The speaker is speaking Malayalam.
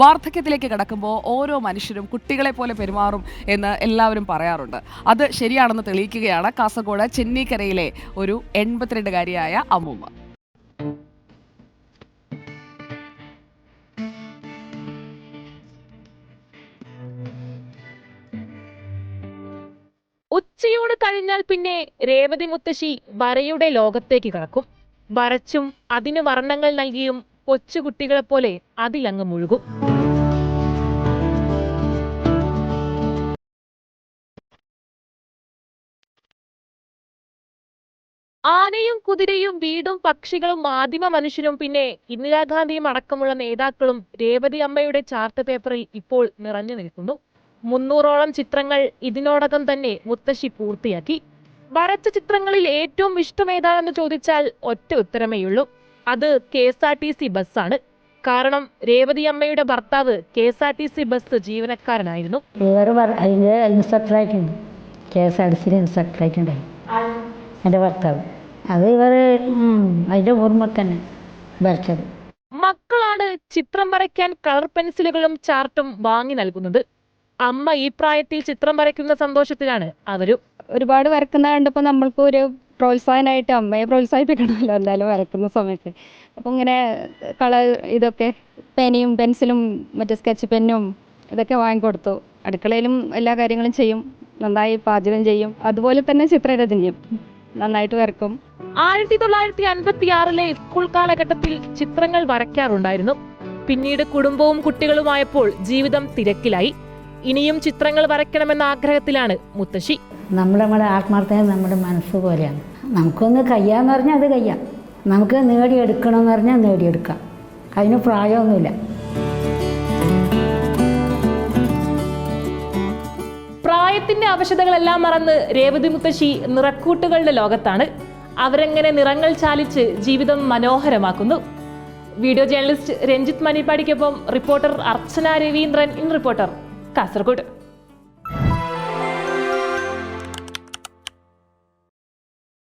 വാർദ്ധക്യത്തിലേക്ക് കിടക്കുമ്പോൾ ഓരോ മനുഷ്യരും കുട്ടികളെ പോലെ പെരുമാറും എന്ന് എല്ലാവരും പറയാറുണ്ട്. അത് ശരിയാണെന്ന് തെളിയിക്കുകയാണ് കാസർഗോഡ് ചെന്നീക്കരയിലെ ഒരു എൺപത്തിരണ്ടുകാരിയായ അമ്മൂമ്മ. ഉച്ചയോട് കഴിഞ്ഞാൽ പിന്നെ രേവതി മുത്തശ്ശി വരയുടെ ലോകത്തേക്ക് കടക്കും. വരച്ചും അതിന് വർണങ്ങൾ നൽകിയും കൊച്ചുകുട്ടികളെപ്പോലെ അതിലങ്ങ് മുഴുകും. ആനയും കുതിരയും വീടും പക്ഷികളും മാധ്യമ മനുഷ്യരും പിന്നെ ഇന്ദിരാഗാന്ധിയും അടക്കമുള്ള നേതാക്കളും രേവതി അമ്മയുടെ ചാർട്ട് പേപ്പറിൽ ഇപ്പോൾ നിറഞ്ഞു നിൽക്കുന്നു. മുന്നൂറോളം ചിത്രങ്ങൾ ഇതിനോടകം തന്നെ മുത്തശ്ശി പൂർത്തിയാക്കി. വരച്ച ചിത്രങ്ങളിൽ ഏറ്റവും ഇഷ്ടമേതാണെന്ന് ചോദിച്ചാൽ ഒറ്റ ഉത്തരമേയുള്ളൂ. അത് K S R T C ബസ്സാണ്. കാരണം രേവതി അമ്മയുടെ ഭർത്താവ് K S R T C bus ജീവനക്കാരനായിരുന്നു. ഇവർ അതിന്റെ ഇൻസ്പെക്ടറായിട്ടുണ്ട് കെ എസ് ആർ ടി സിയിൽ ഇൻസ്പെക്ടറായിട്ടുണ്ടായി എന്റെ ഭർത്താവ്. അത് ഇവർ അതിന്റെ ഓർമ്മ തന്നെ വരച്ചത്. മക്കളാണ് ചിത്രം വരയ്ക്കാൻ കളർ പെൻസിലുകളും ചാർട്ടും വാങ്ങി നൽകുന്നത്. അമ്മ ഈ പ്രായത്തിൽ ചിത്രം വരയ്ക്കുന്ന സന്തോഷത്തിലാണ് അവരും. ഒരുപാട് വരക്കുന്ന കണ്ടപ്പോൾ നമ്മൾക്ക് ഒരു പ്രോത്സാഹനമായിട്ട് അമ്മയെ പ്രോത്സാഹിപ്പിക്കണമല്ലോ എന്തായാലും വരക്കുന്ന സമയത്ത്. അപ്പോൾ ഇങ്ങനെ കളർ ഇതൊക്കെ പേനയും പെൻസിലും മറ്റേ സ്കെച്ച് പെന്നും ഇതൊക്കെ വാങ്ങിക്കൊടുത്തു. അടുക്കളയിലും എല്ലാ കാര്യങ്ങളും ചെയ്യും. നന്നായി പാചകം ചെയ്യും. അതുപോലെ തന്നെ ചിത്രരചന നന്നായിട്ട് വരക്കും. ആയിരത്തി തൊള്ളായിരത്തി അൻപത്തി ആറിലെ സ്കൂൾ കാലഘട്ടത്തിൽ ചിത്രങ്ങൾ വരയ്ക്കാറുണ്ടായിരുന്നു. പിന്നീട് കുടുംബവും കുട്ടികളുമായപ്പോൾ ജീവിതം തിരക്കിലായി. ഇനിയും ചിത്രങ്ങൾ വരയ്ക്കണമെന്ന ആഗ്രഹത്തിലാണ് മുത്തശ്ശി. നമ്മൾ നമ്മുടെ ആത്മാർത്ഥത നമ്മുടെ മനസ്സ് പോലെയാണ്. നമുക്കൊന്ന് കയ്യാന്ന് പറഞ്ഞാൽ അത് കയ്യാം. നമുക്ക് നേടിയെടുക്കണമെന്ന് പറഞ്ഞാൽ നേടിയെടുക്കാം. അതിന് പ്രായമൊന്നുമില്ല. പ്രായത്തിന്റെ ആവശ്യതകളെല്ലാം മറന്ന് രേവതി മുത്തശ്ശി നിറക്കൂട്ടുകളുടെ ലോകത്താണ്. അവരെങ്ങനെ നിറങ്ങൾ ചാലിച്ച് ജീവിതം മനോഹരമാക്കുന്നു. Video journalist Ranjith മണിപ്പാടിക്കൊപ്പം reporter Archana Raveendran in reporter Kasaragod.